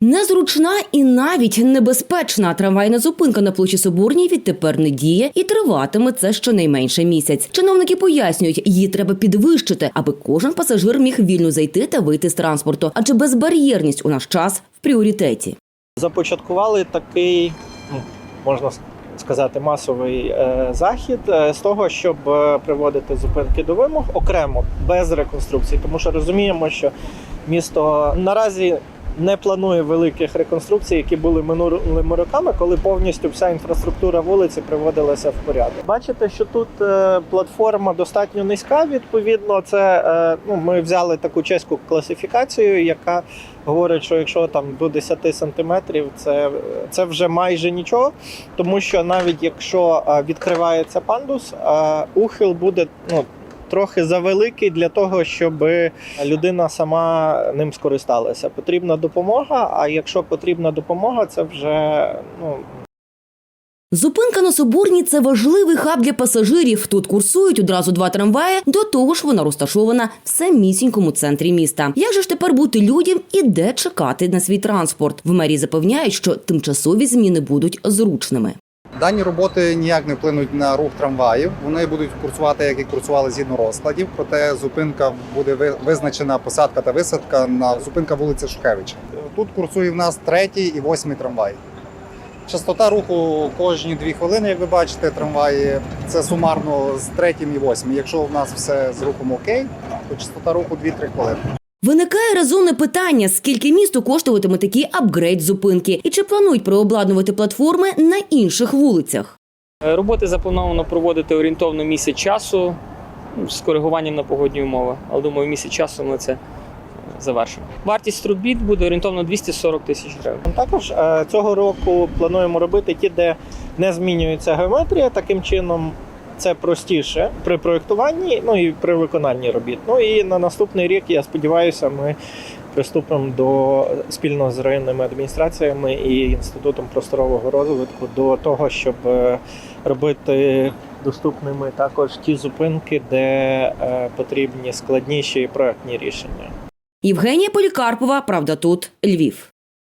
Незручна і навіть небезпечна трамвайна зупинка на площі Соборній відтепер не діє і триватиме це щонайменше місяць. Чиновники пояснюють, її треба підвищити, аби кожен пасажир міг вільно зайти та вийти з транспорту, адже безбар'єрність у наш час в пріоритеті. започаткували такий, ну, можна сказати, масовий е, захід е, з того, щоб е, приводити зупинки до вимог окремо без реконструкції, тому що розуміємо, що місто наразі. Не планує великих реконструкцій, які були минулими роками, коли повністю вся інфраструктура вулиці приводилася в порядок. Бачите, що тут е, платформа достатньо низька. Відповідно, це е, ну ми взяли таку чеську класифікацію, яка говорить, що якщо там до 10 сантиметрів, це, це вже майже нічого. Тому що навіть якщо е, відкривається пандус, ухил буде ну. Трохи завеликий для того, щоб людина сама ним скористалася. Потрібна допомога. А якщо потрібна допомога, це вже ну Зупинка на Соборній – це важливий хаб для пасажирів. Тут курсують одразу два трамваї. До того ж, вона розташована в самісінькому центрі міста. Як же ж тепер бути людям і де чекати на свій транспорт? В мерії запевняють, що тимчасові зміни будуть зручними. Дані роботи ніяк не вплинуть на рух трамваїв. Вони будуть курсувати, як і курсували згідно розкладів. Проте зупинка буде визначена посадка та висадка на зупинка вулиці Шухевича. Тут курсує в нас третій і восьмий трамвай. Частота руху кожні дві хвилини, як ви бачите, трамваї це сумарно з третім і восьмим. Якщо в нас все з рухом окей, то частота руху 2-3 хвилини. Виникає резонне питання, скільки місту коштуватиме такий апгрейд зупинки, і чи планують переобладнувати платформи на інших вулицях. Е, Роботи заплановано проводити орієнтовно місяць часу ну, з коригуванням на погодні умови. Але думаю, місяць часу ми це е, завершимо. Вартість робіт буде орієнтовно 240 тисяч гривень. також е, цього року плануємо робити ті, де не змінюється геометрія. Таким чином це простіше при проєктуванні, ну і при виконанні робіт. Ну і на наступний рік, я сподіваюся, ми приступимо до спільно з районними адміністраціями і інститутом просторового розвитку до того, щоб е, робити доступними також ті зупинки, де е, потрібні складніші проектні рішення. Євгенія Полікарпова, правда, тут Львів.